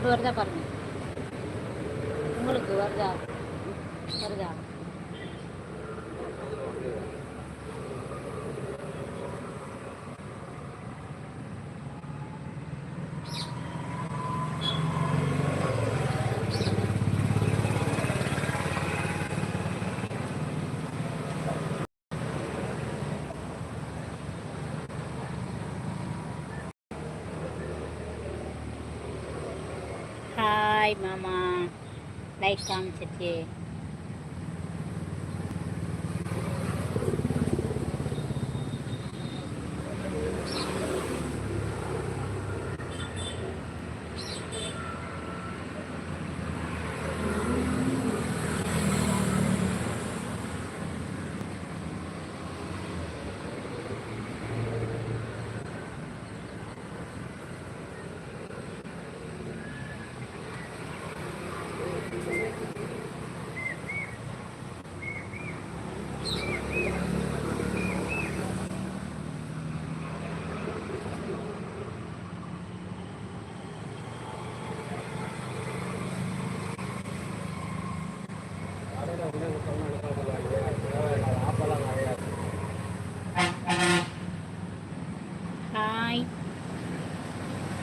இப்போ வருதா பாருங்க. உங்களுக்கு வருதா? வருதா? லைக் காமிச்சிருச்சு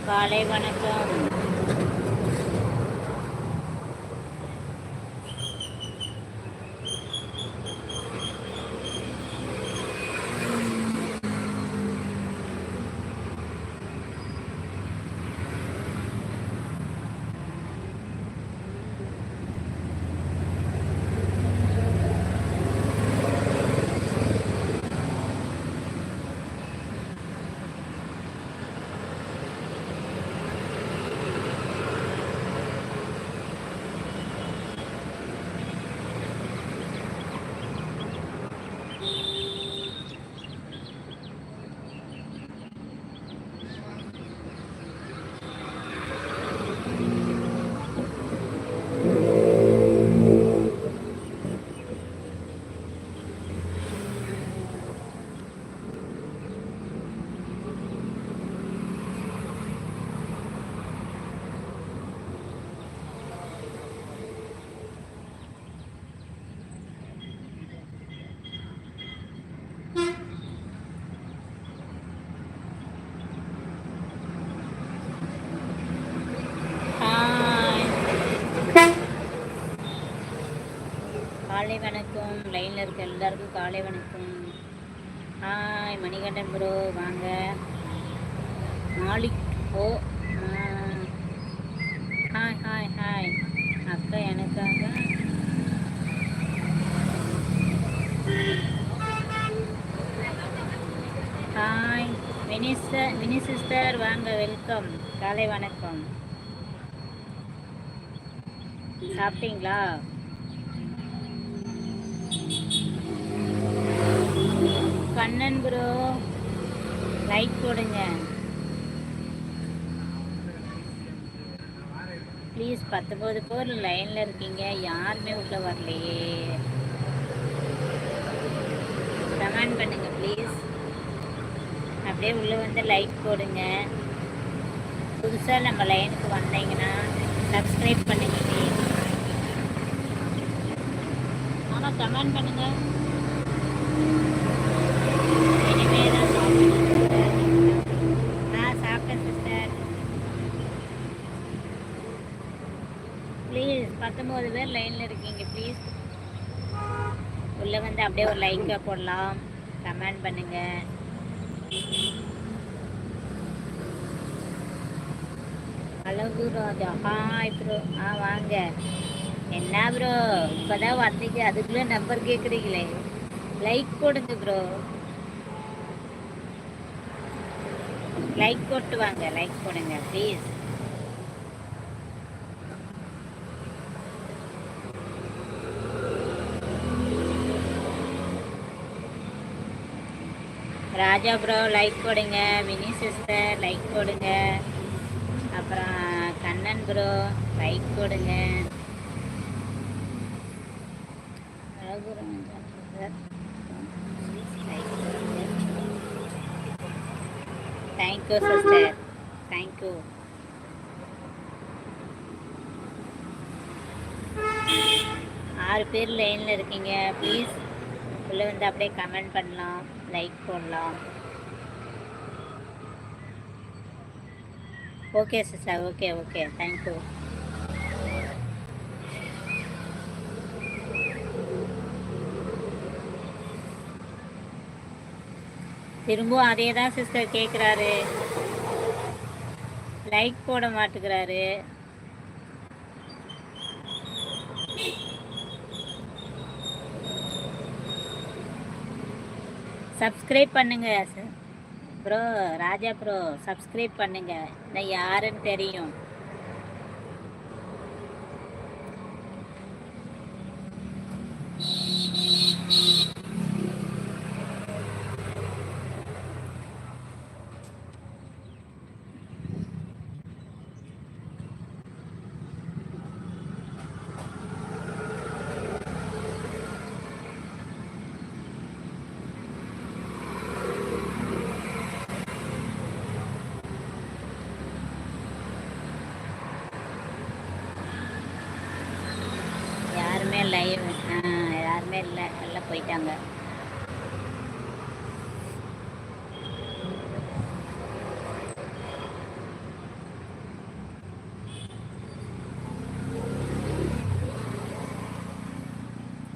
காலை வணக்கம். வணக்கம். லைனில் இருக்க எல்லாருக்கும் காலை வணக்கம். ஹாய் மணிகண்டன் ப்ரோ வாங்க. மாலிக் ஓ ஹாய் ஹாய் ஹாய் அக்கா எனக்காக. ஹாய் வினி வினி சிஸ்டர் வாங்க வெல்கம் காலை வணக்கம். சாப்பிட்டீங்களா? அண்ணன் ப்ரோ லைக் போடுங்க. ப்ளீஸ் பத்தொம்போது பேர் லைனில் இருக்கீங்க. யாருமே உள்ளே வரலையே. கமெண்ட் பண்ணுங்க ப்ளீஸ் அப்படியே உள்ளே வந்து லைக் போடுங்க. புதுசாக நம்ம லைனுக்கு வந்தீங்கன்னா சப்ஸ்கிரைப் பண்ணுங்க ப்ளீஸ் ஆமாம் கமெண்ட் பண்ணுங்கள் இனிமே தான் சாப்பிடணும் ஆ சாப்பிட்டேன் சிஸ்டர் ப்ளீஸ் பத்தொம்போது பேர் லைனில் இருக்கீங்க ப்ளீஸ் உள்ளே வந்து அப்படியே ஒரு லைக்கை போடலாம். கமெண்ட் பண்ணுங்க. அழகு ராஜா. ஹாய் ப்ரோ ஆ வாங்க. என்ன ப்ரோ இப்போதான் வந்தீங்க. அதுக்குள்ளே நம்பர் கேட்குறீங்களே லைக் போடுங்க ப்ரோ லைக் போட்டு வாங்க. லைக் போடுங்க ப்ளீஸ் ராஜா ப்ரோ லைக் போடுங்க. மினி சிஸ்டர் லைக் போடுங்க. அப்புறம் கண்ணன் ப்ரோ லைக் போடுங்க. Thank you sister thank you ஆறு பேர் லைனில் இருக்கீங்க. ப்ளீஸ் உள்ளே வந்து அப்படியே கமெண்ட் பண்ணலாம். லைக் போடலாம் okay sister okay okay thank you திரும்பவும் அதே தான் சிஸ்டர் கேட்குறாரு லைக் போட மாட்டுக்கிறாரு சப்ஸ்கிரைப் பண்ணுங்க ப்ரோ ராஜா ப்ரோ சப்ஸ்கிரைப் பண்ணுங்க. நான் யாருன்னு தெரியும். போயிட்டாங்க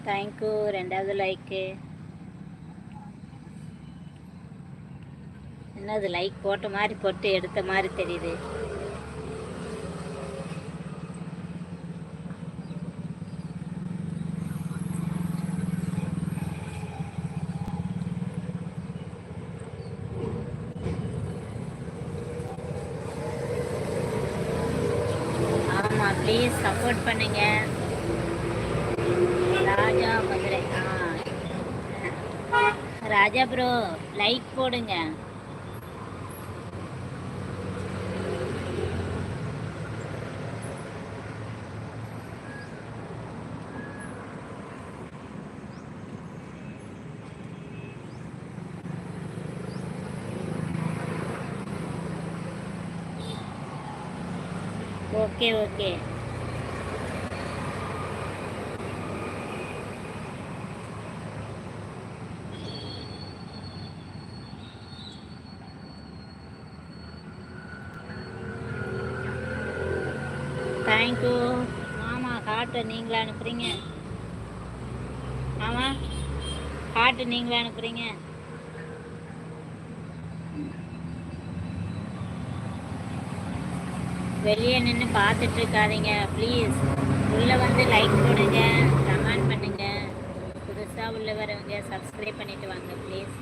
தேங்க்யூ ரெண்டாவது லைக்கு என்னது லைக் போட்ட மாதிரி போட்டு எடுத்த மாதிரி தெரியுது ஆமாம் ப்ளீஸ் சப்போர்ட் பண்ணுங்க. ராஜா மதுரை. ஆ. ராஜா ப்ரோ லைக் போடுங்க. ஓகே ஓகே தேங்க்யூ ஆமாம் நீங்களா அனுப்புகிறீங்க ஆமாம் காட்டு நீங்களா அனுப்புகிறீங்க வெளியே நின்று பார்த்துட்டு இருக்காதீங்க ப்ளீஸ் உள்ளே வந்து லைக் போடுங்க கமெண்ட் பண்ணுங்க. புதுசாக உள்ள வரவங்க சப்ஸ்கிரைப் பண்ணிட்டு வாங்க ப்ளீஸ்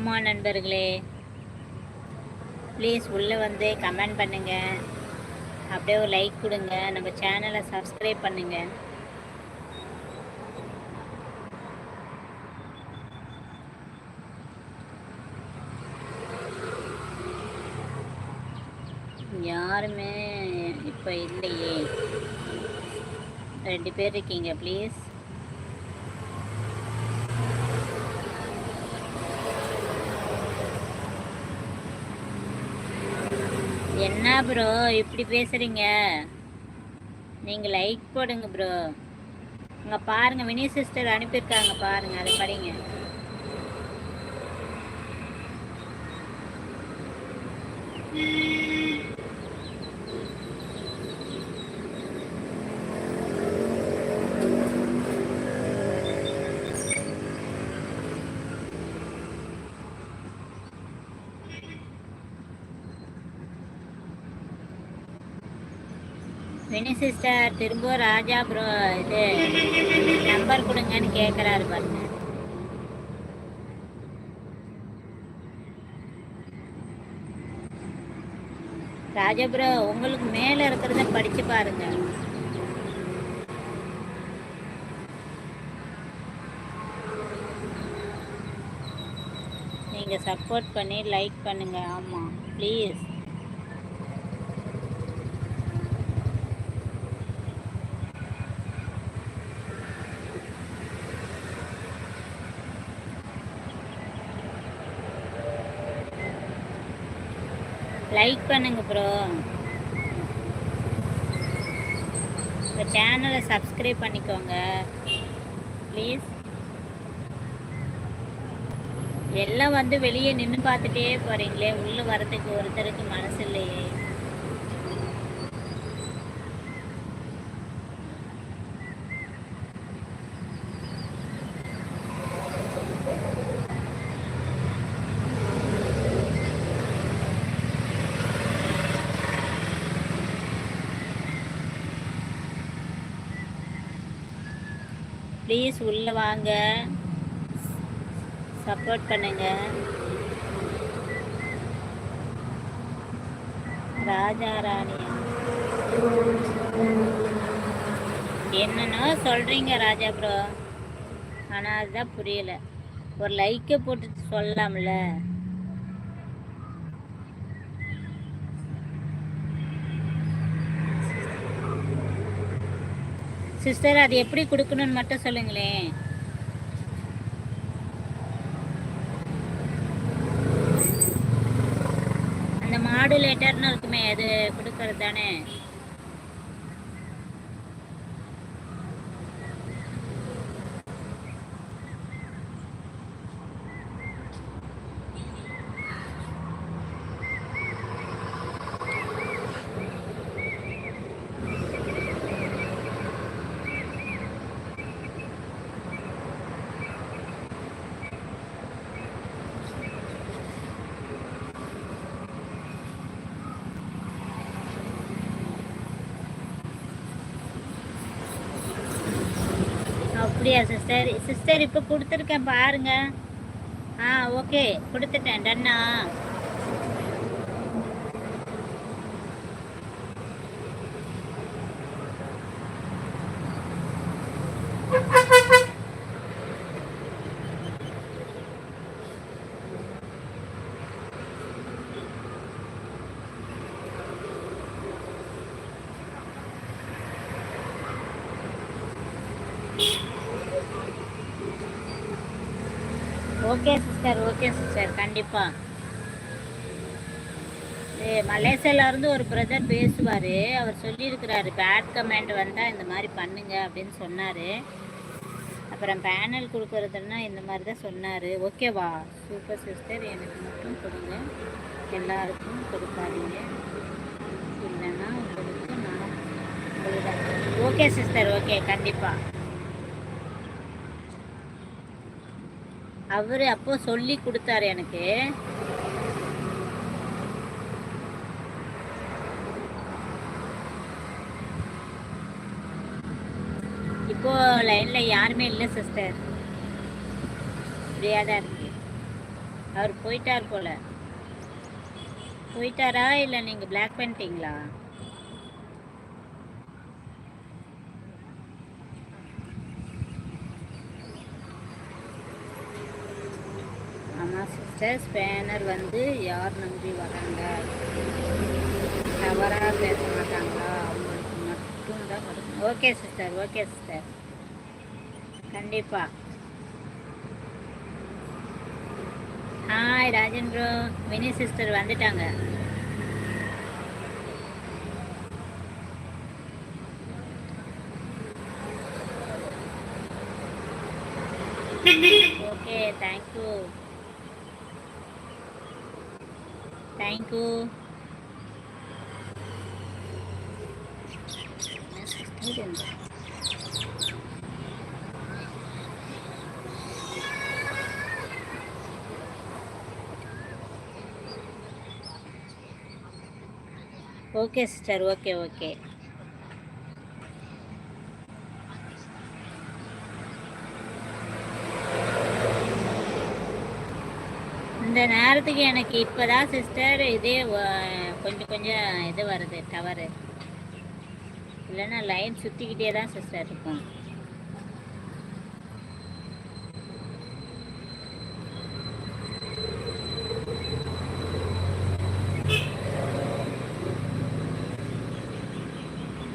ஆமாம் நண்பர்களே. ப்ளீஸ் உள்ளே வந்து கமெண்ட் பண்ணுங்க. அப்படியே ஒரு லைக் கொடுங்க. நம்ம சேனலை சப்ஸ்கிரைப் பண்ணுங்க. யாருமே இப்போ இல்லையே. ரெண்டு பேர் இருக்கீங்க ப்ளீஸ் என்ன ப்ரோ இப்படி பேசுறீங்க? நீங்க லைக் போடுங்க ப்ரோ அங்க பாருங்க வினி சிஸ்டர் அனுப்பியிருக்காங்க பாருங்க அதை படிங்க. வினி சிஸ்டர் திரும்ப ராஜா ப்ரோ இது நம்பர் கொடுங்கன்னு கேட்குறாரு பாருங்க. ராஜா ப்ரோ உங்களுக்கு மேலே இருக்கிறத படிச்சு பாருங்க. நீங்கள் சப்போர்ட் பண்ணி லைக் பண்ணுங்க. ஆமாம் ப்ளீஸ் பண்ணுங்க ப்ரோ இந்த சேனலை சப்ஸ்கிரைப் பண்ணிக்கோங்க. ப்ளீஸ் எல்லாம் வந்து வெளியே நின்று பார்த்துட்டே போறீங்களே உள்ள வரதுக்கு ஒருத்தருக்கு மனசு இல்லையே. ப்ளீஸ் உள்ளே வாங்க. சப்போர்ட் பண்ணுங்க. ராஜா ராணி. என்னன்னோ சொல்கிறீங்க ராஜா ப்ரோ ஆனால் அதுதான் புரியலை. ஒரு லைக்கை போட்டு சொல்லலாம்ல. சிஸ்டர் அது எப்படி கொடுக்கணும்னு மட்டும் சொல்லுங்களேன். அந்த மாடுலேட்டர்னு இருக்குமே அது கொடுக்கறது தானே அப்படியா சிஸ்டர் சிஸ்டர் இப்போ கொடுத்துருக்கேன் பாருங்க. ஆ ஓகே கொடுத்துட்டேன். டன்னா ஓகே சிஸ்டர் ஓகே சிஸ்டர் கண்டிப்பாக மலேசியாவிலேருந்து ஒரு பிரதர் பேசுவார். அவர் சொல்லியிருக்கிறாரு பேட் கமெண்ட் வந்தால் இந்த மாதிரி பண்ணுங்க அப்படின்னு சொன்னார். அப்புறம் பேனல் கொடுக்குறதுன்னா இந்த மாதிரி தான் சொன்னார். ஓகேவா சூப்பர் சிஸ்டர் எனக்கு மட்டும் கொடுங்க. எல்லாருக்கும் கொடுக்காதீங்க. இல்லைன்னா உங்களுக்கு நான் ஓகே சிஸ்டர் ஓகே கண்டிப்பாக அவர் அப்போ சொல்லி கொடுத்தாரு எனக்கு. இப்போ லைன்ல யாருமே இல்லை சிஸ்டர் ஃப்ரீயாக தான் இருக்கு. அவர் போயிட்டார் போல. போயிட்டாரா இல்லை நீங்கள் பிளாக் பண்ணிட்டீங்களா? ஆமாம் சிஸ்டர் ஸ்பேனர் வந்து யார் நம்பி வராங்க? தவறாக பேச மாட்டாங்களா? அவங்களுக்கு மட்டும் தான் வரும். ஓகே சிஸ்டர் ஓகே சிஸ்டர் கண்டிப்பாக hi Rajan bro Mini sister வந்துட்டாங்க. Okay thank you thank you okay sister okay okay இந்த நேரத்துக்கு எனக்கு இப்போதான் சிஸ்டர் இதே கொஞ்சம் கொஞ்சம் இது வருது டவரு இல்லைன்னா லைன் சுற்றிக்கிட்டே தான் சிஸ்டர் இருக்கும்.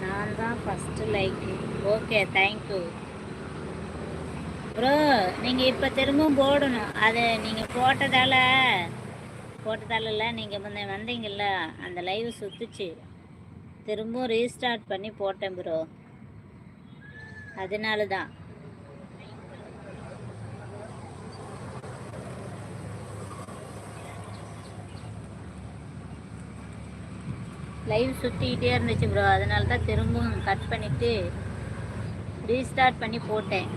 நான் தான் first like okay thank you bro நீங்கள் இப்போ திரும்பவும் போடணும். அது நீங்கள் போட்டதால் போட்டதாலல்ல நீங்கள் முன்ன வந்தீங்கல்ல அந்த லைவ் சுத்துச்சு. திரும்பவும் ரீஸ்டார்ட் பண்ணி போட்டேன் ப்ரோ அதனால தான் லைவ் சுற்றிக்கிட்டே இருந்துச்சு ப்ரோ அதனால தான் திரும்பவும் கட் பண்ணிவிட்டு ரீஸ்டார்ட் பண்ணி போட்டேன்.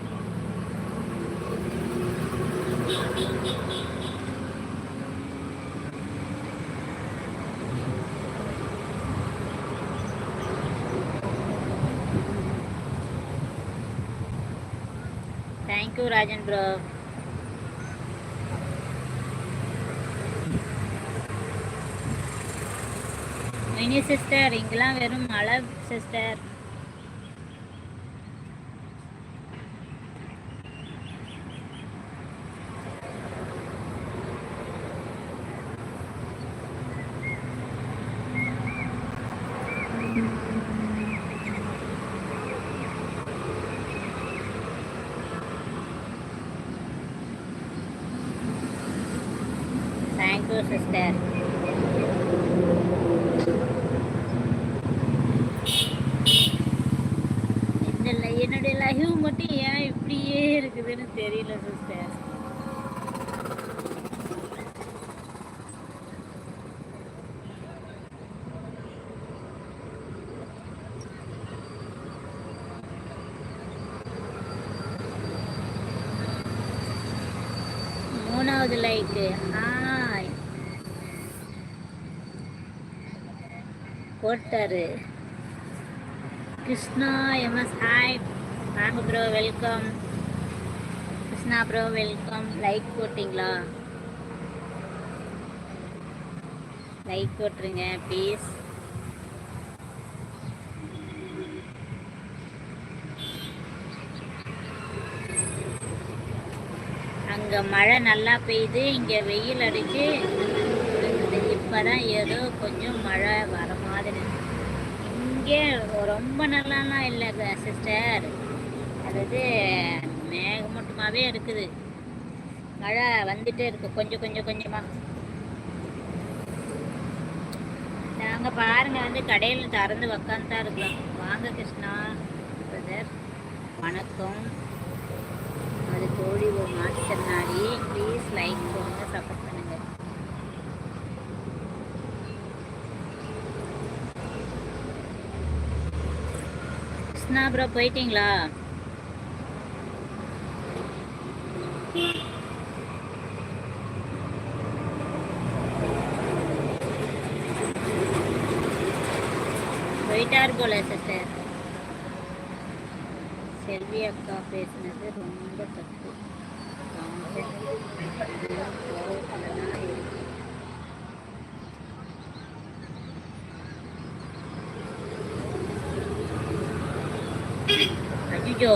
Thank you Rajan bro Mini sister இங்கெல்லாம் வெறும் மழை சிஸ்டர் தேங்க்யூ சிஸ்டர் இந்த li- என்னுடைய லைவ் மட்டும் ஏன் இப்படியே இருக்குதுன்னு தெரியல சிஸ்டர் மூணாவது லைக்கு ஹாய் போட்டாரு. கிருஷ்ணா எம்எஸ் ஹாய் வாங்க bro welcome Krishna bro welcome like போட்டிங்களா? லைக் போட்டுருங்க ப்ளீஸ் அங்கே மழை நல்லா பெய்யுது இங்கே வெயில் அடிச்சு இப்போ தான் ஏதோ கொஞ்சம் மழை வர மாதிரி. இங்கே ரொம்ப நல்லாலாம் இல்லை சிஸ்டர் அதாவது அதிகமாகவே இருக்குது. மழை வந்துட்டே இருக்கு. கொஞ்சம் கொஞ்சம் கொஞ்சமாக நாங்கள் பாருங்கள் வந்து கடையில் திறந்து உக்காந்து தான் வாங்க கிருஷ்ணா பிரதர் வணக்கம். அது தோழி ஒரு மாற்றுத்திறனாளி ப்ளீஸ் லைக் போடுங்க சப்போர்ட் பண்ணுங்க. கிருஷ்ணா ப்ரோ போயிட்டீங்களா? போயிட்டார் போல சிஸ்டர். செல்வி அக்கா பேசினது ரொம்ப தப்பு. கோவப்படலாம் அய்யோ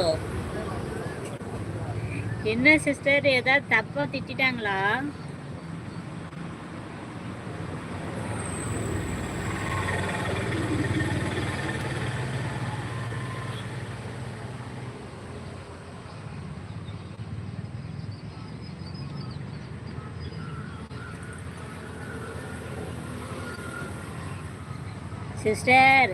என்ன சிஸ்டர் ஏதாவது தப்பா திட்டாங்களா சிஸ்டர்